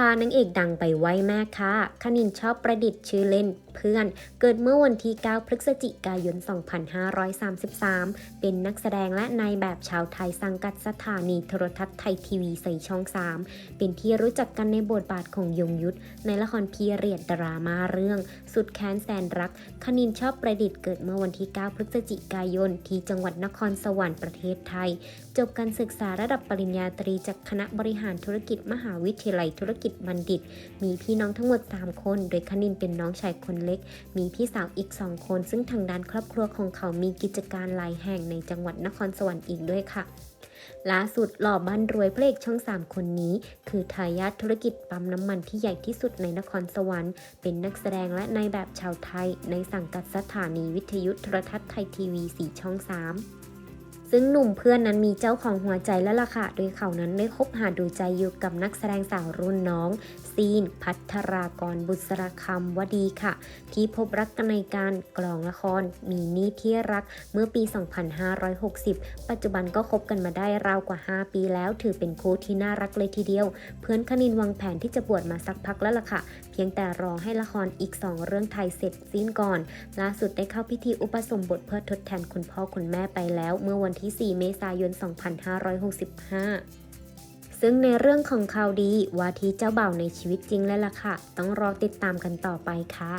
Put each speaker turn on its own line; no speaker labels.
พานางเอกดังไปไหว้แม่ค่ะคณินชอบประดิษฐ์ชื่อเล่นเพื่อน เกิดเมื่อวันที่ 9 พฤศจิกายน 2533 เป็นนักแสดงและนายแบบชาวไทยสังกัดสถานีโทรทัศน์ไทยทีวีใส่ช่อง 3 เป็นที่รู้จักกันในบทบาทของยงยุทธในละครพีเรียดดราม่าเรื่อง สุดแค้นแสนรักคณินชอบประดิษฐ์เกิดเมื่อวันที่ 9 พฤศจิกายน ที่จังหวัดนครสวรรค์ประเทศไทย จบการศึกษาระดับปริญญาตรีจากคณะบริหารธุรกิจมหาวิทยาลัยธุรกิจบัณฑิต มีพี่น้องทั้งหมด 3 คน โดยคณินเป็นน้องชายคนเล็ก มีพี่สาวอีก 2 คน ซึ่งทางด้านครอบครัวของเขามีกิจการหลายแห่งในจังหวัดนครสวรรค์อีกด้วยค่ะล่าสุดหล่อบ้านรวยพระเอกช่อง 3 คนนี้ คือทายาทธุรกิจปั๊มน้ำมันที่ใหญ่ที่สุดในนครสวรรค์ เป็นนักแสดงและนายแบบชาวไทย ในสังกัดสถานีวิทยุโทรทัศน์ไทยทีวี 4 ช่อง 3 ซึ่งหนุ่มเพื่อนนั้นมีเจ้าของหัวใจแล้วล่ะค่ะ โดยเขานั้นได้คบหาดูใจอยู่กับนักแสดงสาวรุ่นน้อง ซีน พัทรากรบุษราคำวดีค่ะ ที่พบรักกันในการกลองละคร มีนี่ที่รักเมื่อปี 2560 ปัจจุบันก็คบกันมาได้ราวกว่า 5 ปีแล้ว ถือเป็นคู่ที่น่ารักเลยทีเดียว เพื่อนคณินวางแผนที่จะบวชมาสักพักแล้วล่ะค่ะ พียงแต่รอให้ละครอีก 2 เรื่องไทยเสร็จสิ้นก่อน ล่าสุดได้เข้าพิธีอุปสมบทเพื่อทดแทนคุณพ่อคุณแม่ไปแล้ว เมื่อวันที่ 4 เมษายน 2565ซึ่งในเรื่องของข่าวดีว่าที่เจ้าบ่าวในชีวิตจริงแล้วล่ะค่ะ ต้องรอติดตามกันต่อไปค่ะ